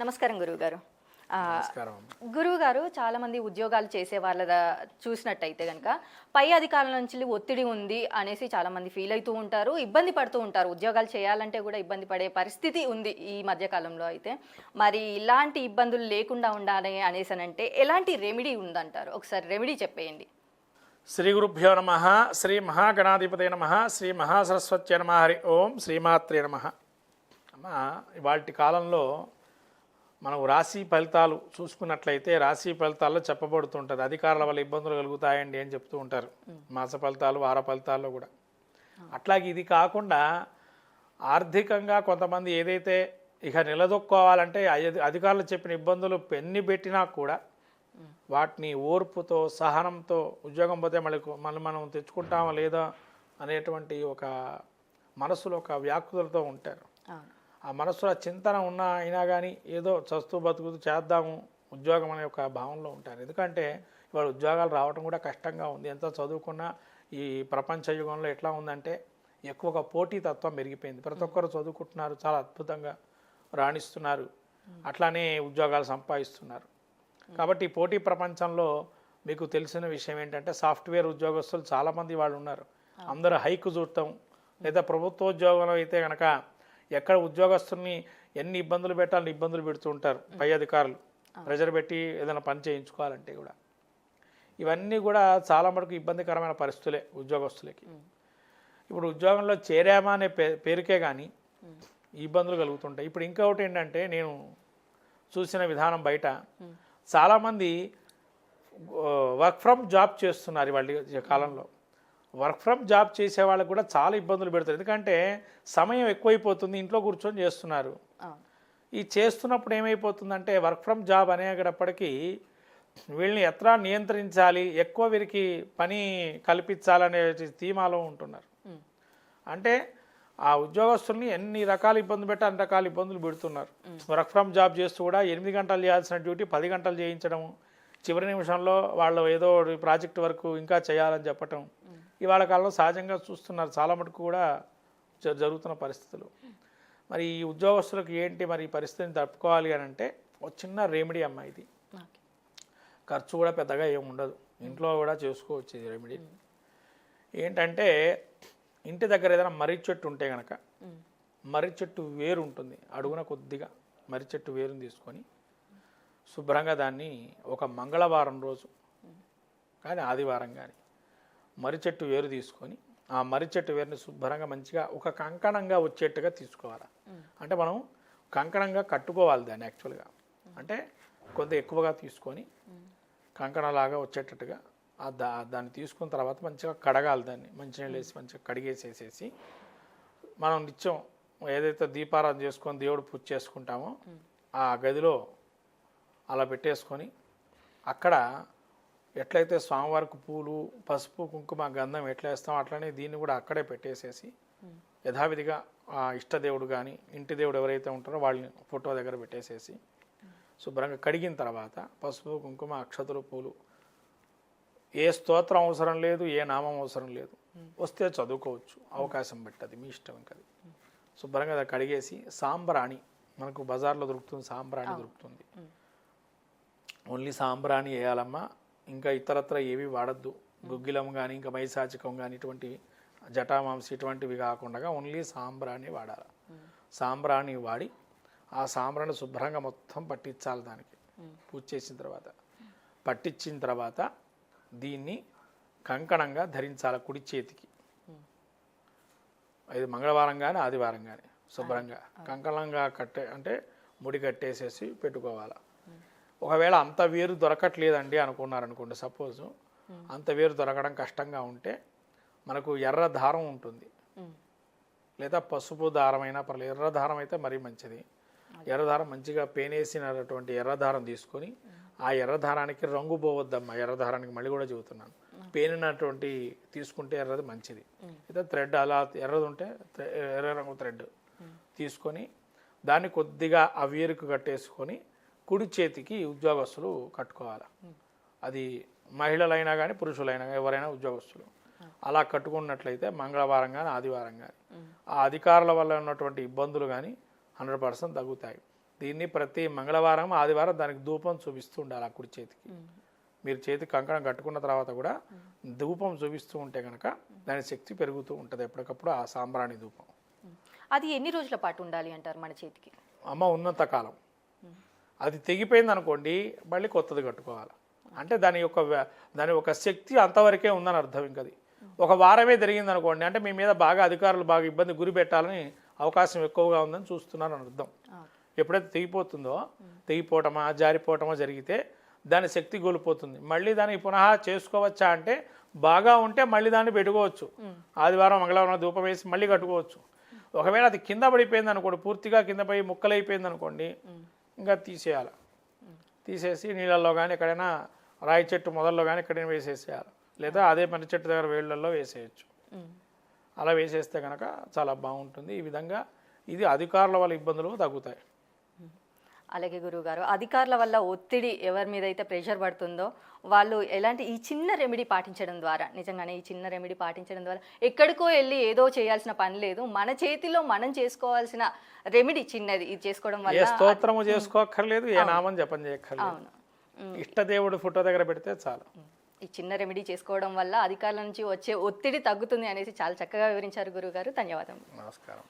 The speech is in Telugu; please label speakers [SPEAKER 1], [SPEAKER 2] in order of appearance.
[SPEAKER 1] నమస్కారం గురువు గారు
[SPEAKER 2] నమస్కారం. అమ్మ.
[SPEAKER 1] గురువు గారు చాలా మంది ఉద్యోగాలు చేసే వాళ్ళ చూసినట్టయితే కనుక పై అధికారుల నుంచి ఒత్తిడి ఉంది అనేసి చాలా మంది ఫీల్ అవుతూ ఉంటారు ఇబ్బంది పడుతూ ఉంటారు. ఉద్యోగాలు చేయాలంటే కూడా ఇబ్బంది పడే పరిస్థితి ఉంది ఈ మధ్య కాలంలో అయితే. మరి ఇలాంటి ఇబ్బందులు లేకుండా ఉండాలి అనేసనంటే ఎలాంటి రెమెడీ ఉందంటారు? ఒకసారి రెమెడీ చెప్పేయండి.
[SPEAKER 2] శ్రీ గురుభ్యో నమ శ్రీ మహాగణాధిపతి నమ శ్రీ మహాసరస్వత్య నమ హరి ఓం శ్రీమాత్రే నమ. అమ్మ ఇవాటి కాలంలో మనం రాశి ఫలితాలు చూసుకున్నట్లయితే రాశి ఫలితాల్లో చెప్పబడుతుంటుంది. అధికారుల వల్ల ఇబ్బందులు కలుగుతాయండి అని చెప్తూ ఉంటారు. మాస ఫలితాలు వార ఫలితాల్లో కూడా. అట్లాగే ఇది కాకుండా ఆర్థికంగా కొంతమంది ఏదైతే ఇక నిలదొక్కోవాలంటే అధి- అధికారులు చెప్పిన ఇబ్బందులు పెన్ని పెట్టినా కూడా వాటిని ఓర్పుతో సహనంతో ఉద్యోగం పోతే మళ్ళీ మళ్ళీ మనం తెచ్చుకుంటామా లేదా అనేటువంటి ఒక మనసులో ఒక వ్యాకులతో ఉంటారు. ఆ మనసులో చింతన ఉన్నా అయినా కానీ ఏదో చస్తూ బతుకుతూ చేద్దాము ఉద్యోగం అనే ఒక భావనలో ఉంటారు. ఎందుకంటే ఇవాళ ఉద్యోగాలు రావడం కూడా కష్టంగా ఉంది. ఎంత చదువుకున్నా ఈ ప్రపంచ యుగంలో ఎట్లా ఉందంటే ఎక్కువగా పోటీతత్వం పెరిగిపోయింది. ప్రతి ఒక్కరు చదువుకుంటున్నారు చాలా అద్భుతంగా రాణిస్తున్నారు. అట్లానే ఉద్యోగాలు సంపాదిస్తున్నారు. కాబట్టి పోటీ ప్రపంచంలో మీకు తెలిసిన విషయం ఏంటంటే సాఫ్ట్వేర్ ఉద్యోగస్తులు చాలామంది వాళ్ళు ఉన్నారు. అందరూ హైక్ చూడటం లేదా ప్రభుత్వ ఉద్యోగంలో అయితే కనుక ఎక్కడ ఉద్యోగస్తుల్ని ఎన్ని ఇబ్బందులు పెట్టాలని ఇబ్బందులు పెడుతూ ఉంటారు పై అధికారులు. ప్రెజర్ పెట్టి ఏదైనా పని చేయించుకోవాలంటే కూడా. ఇవన్నీ కూడా చాలా మటుకు ఇబ్బందికరమైన పరిస్థితులే ఉద్యోగస్తులకి. ఇప్పుడు ఉద్యోగంలో చేరామా అనే పే పేరుకే కానీ ఇబ్బందులు కలుగుతుంటాయి. ఇప్పుడు ఇంకొకటి ఏంటంటే నేను చూసిన విధానం బయట చాలామంది వర్క్ ఫ్రమ్ జాబ్ చేస్తున్నారు వాళ్ళ కాలంలో. వర్క్ ఫ్రమ్ జాబ్ చేసే వాళ్ళకి కూడా చాలా ఇబ్బందులు పెడతారు. ఎందుకంటే సమయం ఎక్కువైపోతుంది ఇంట్లో కూర్చొని చేస్తున్నారు. ఈ చేస్తున్నప్పుడు ఏమైపోతుందంటే వర్క్ ఫ్రమ్ జాబ్ అనేటప్పటికీ వీళ్ళని ఎట్లా నియంత్రించాలి ఎక్కువ వీరికి పని కల్పించాలనే ధీమాలో ఉంటున్నారు. అంటే ఆ ఉద్యోగస్తుల్ని ఎన్ని రకాల ఇబ్బందులు పెట్టి అన్ని రకాల ఇబ్బందులు పెడుతున్నారు. వర్క్ ఫ్రమ్ జాబ్ చేస్తూ కూడా ఎనిమిది గంటలు చేయాల్సిన డ్యూటీ పది గంటలు చేయించడం చివరి నిమిషంలో వాళ్ళు ఏదో ప్రాజెక్ట్ వర్క్ ఇంకా చేయాలని చెప్పటం ఇవాళ కాలంలో సహజంగా చూస్తున్నారు. చాలా మటుకు కూడా జరుగుతున్న పరిస్థితులు. మరి ఈ ఉద్యోగస్తులకు ఏంటి మరి ఈ పరిస్థితిని తప్పుకోవాలి అని అంటే ఒక చిన్న రెమెడీ అమ్మ ఇది. ఖర్చు కూడా పెద్దగా ఏమి ఉండదు. ఇంట్లో కూడా చేసుకోవచ్చు ఇది రెమెడీ. ఏంటంటే ఇంటి దగ్గర ఏదైనా మర్రి చెట్టు ఉంటే
[SPEAKER 1] ఉమ్.
[SPEAKER 2] మర్రి చెట్టు వేరు ఉంటుంది. అడుగున కొద్దిగా మర్రి చెట్టు వేరుని తీసుకొని శుభ్రంగా దాన్ని ఒక మంగళవారం రోజు కానీ ఆదివారం కానీ మర్రి చెట్టు వేరు తీసుకొని ఆ మర్రి చెట్టు వేరుని శుభ్రంగా మంచిగా ఒక కంకణంగా వచ్చేట్టుగా తీసుకోవాలి. అంటే మనం కంకణంగా కట్టుకోవాలి దాన్ని యాక్చువల్గా. అంటే కొంత ఎక్కువగా తీసుకొని కంకణలాగా వచ్చేటట్టుగా ఆ దా దాన్ని తీసుకున్న తర్వాత మంచిగా కడగాలి దాన్ని. మంచినీళ్ళు వేసి మంచిగా కడిగేసేసేసి మనం నిత్యం ఏదైతే దీపారాధన చేసుకొని దేవుడు పూజ చేసుకుంటామో ఆ గదిలో అలా పెట్టేసుకొని అక్కడ ఎట్లయితే స్వామివారికి పూలు పసుపు కుంకుమ గంధం ఎట్లా వేస్తామో అట్లనే దీన్ని కూడా అక్కడే పెట్టేసేసి యథావిధిగా ఆ ఇష్టదేవుడు కానీ ఇంటి దేవుడు ఎవరైతే ఉంటారో వాళ్ళని ఫోటో దగ్గర పెట్టేసేసి శుభ్రంగా కడిగిన తర్వాత పసుపు కుంకుమ అక్షతలు పూలు. ఏ స్తోత్రం అవసరం లేదు ఏ నామం అవసరం లేదు. వస్తే చదువుకోవచ్చు. అవకాశం బట్టి అది మీ ఇష్టం ఇంకా శుభ్రంగా అది కడిగేసి సాంబ్రాణి మనకు బజార్లో దొరుకుతుంది సాంబ్రాణి దొరుకుతుంది. ఓన్లీ సాంబ్రాణి వేయాలమ్మా. ఇంకా ఇతరత్ర ఏవి వాడద్దు. గుగ్గిలం కానీ ఇంకా మైసాచికం కానీ ఇటువంటి జటామాంసి ఇటువంటివి కాకుండా ఓన్లీ సాంబ్రాణి వాడాలి. సాంబ్రాణి వాడి ఆ సాంబ్రాణి శుభ్రంగా మొత్తం పట్టించాలి దానికి. పూజ చేసిన తర్వాత. పట్టించిన తర్వాత దీన్ని కంకణంగా ధరించాలి కుడి చేతికి. ఇది మంగళవారం కానీ ఆదివారం కానీ శుభ్రంగా. కంకణంగా కట్టే అంటే ముడి కట్టేసేసి పెట్టుకోవాలి. ఒకవేళ అంత వేరు దొరకట్లేదండి అనుకున్నారనుకోండి సపోజ్ అంత వేరు దొరకడం కష్టంగా ఉంటే మనకు ఎర్ర దారం ఉంటుంది. లేదా పసుపు దారం అయినా పర్లేదు ఎర్ర దారం అయితే మరీ మంచిది. ఎర్ర దారం మంచిగా పేనేసినటువంటి ఎర్ర దారం తీసుకొని ఆ ఎర్ర దారానికి రంగు పోవద్దమ్మా ఎర్ర దారానికి మళ్ళీ కూడా చెబుతున్నాను. పేనినటువంటి తీసుకుంటే ఎర్రది మంచిది. అయితే థ్రెడ్ అలా ఎర్రది ఉంటే ఎర్ర రంగు థ్రెడ్ తీసుకొని దాన్ని కొద్దిగా ఆ వేరుకు కట్టేసుకొని కుడి చేతికి ఉద్యోగస్తులు కట్టుకోవాలి. అది మహిళలైనా కానీ పురుషులైనా కానీ ఎవరైనా ఉద్యోగస్తులు. అలా కట్టుకున్నట్లయితే మంగళవారం కానీ ఆదివారం కానీ ఆ అధికారుల వల్ల ఉన్నటువంటి ఇబ్బందులు కానీ హండ్రెడ్ పర్సెంట్ తగ్గుతాయి. దీన్ని ప్రతి మంగళవారం ఆదివారం దానికి ధూపం చూపిస్తూ ఉండాలి ఆ కుడి చేతికి. మీరు చేతికి కంకణం కట్టుకున్న తర్వాత కూడా ధూపం చూపిస్తూ ఉంటే కనుక దాని శక్తి పెరుగుతూ ఉంటుంది ఎప్పటికప్పుడు ఆ సాంబ్రాణి ధూపం.
[SPEAKER 1] అది ఎన్ని రోజుల పాటు ఉండాలి అంటారు మన చేతికి?
[SPEAKER 2] అమ్మ ఉన్నంత కాలం. అది తెగిపోయింది అనుకోండి మళ్ళీ కొత్తది కట్టుకోవాలి. అంటే దాని యొక్క దాని యొక్క శక్తి అంతవరకే ఉందని అర్థం ఇంకది. ఒక వారమే జరిగింది అనుకోండి అంటే మీ మీద బాగా అధికారులు బాగా ఇబ్బంది గురి పెట్టాలని అవకాశం ఎక్కువగా ఉందని చూస్తున్నారు అని అర్థం ఎప్పుడైతే తెగిపోతుందో తెగిపోవటమా జారిపోవటమా జరిగితే దాని శక్తి కోల్పోతుంది. మళ్ళీ దాన్ని పునః చేసుకోవచ్చా అంటే బాగా ఉంటే మళ్ళీ దాన్ని పెట్టుకోవచ్చు. ఆదివారం మంగళవారం ధూపం వేసి మళ్ళీ కట్టుకోవచ్చు. ఒకవేళ అది కింద పడిపోయింది అనుకోండి పూర్తిగా కింద పడి ముక్కలైపోయింది అనుకోండి ఇంకా తీసేయాలి. తీసేసి నీళ్ళల్లో కానీ ఎక్కడైనా రాయి చెట్టు మొదల్లో కానీ ఎక్కడైనా వేసేసేయాలి. లేదా అదే పని చెట్టు దగ్గర వేళ్ళల్లో వేసేయచ్చు. అలా వేసేస్తే కనుక చాలా బాగుంటుంది. ఈ విధంగా ఇది అధికారుల వల్ల ఇబ్బందులు తగ్గుతాయి.
[SPEAKER 1] అలాగే గురువు గారు అధికారుల వల్ల ఒత్తిడి ఎవరి మీద అయితే ప్రెషర్ పడుతుందో వాళ్ళు ఎలాంటి ఈ చిన్న రెమెడీ పాటించడం ద్వారా నిజంగానే ఈ చిన్న రెమెడీ పాటించడం ద్వారా ఎక్కడికో వెళ్ళి ఏదో చేయాల్సిన పని లేదు. మన చేతిలో మనం చేసుకోవాల్సిన రెమెడీ చిన్నది. ఇది చేసుకోవడం వల్ల
[SPEAKER 2] స్తోత్రము చేసుకోక్కర్లేదు ఏ నామం జపం చేయక్కర్లేదు.
[SPEAKER 1] అవును.
[SPEAKER 2] ఇష్టదేవుడు ఫోటో దగ్గర పెడితే చాలు.
[SPEAKER 1] ఈ చిన్న రెమెడీ చేసుకోవడం వల్ల అధికారుల నుంచి వచ్చే ఒత్తిడి తగ్గుతుంది అనేసి చాలా చక్కగా వివరించారు గురువు గారు ధన్యవాదం
[SPEAKER 2] నమస్కారం.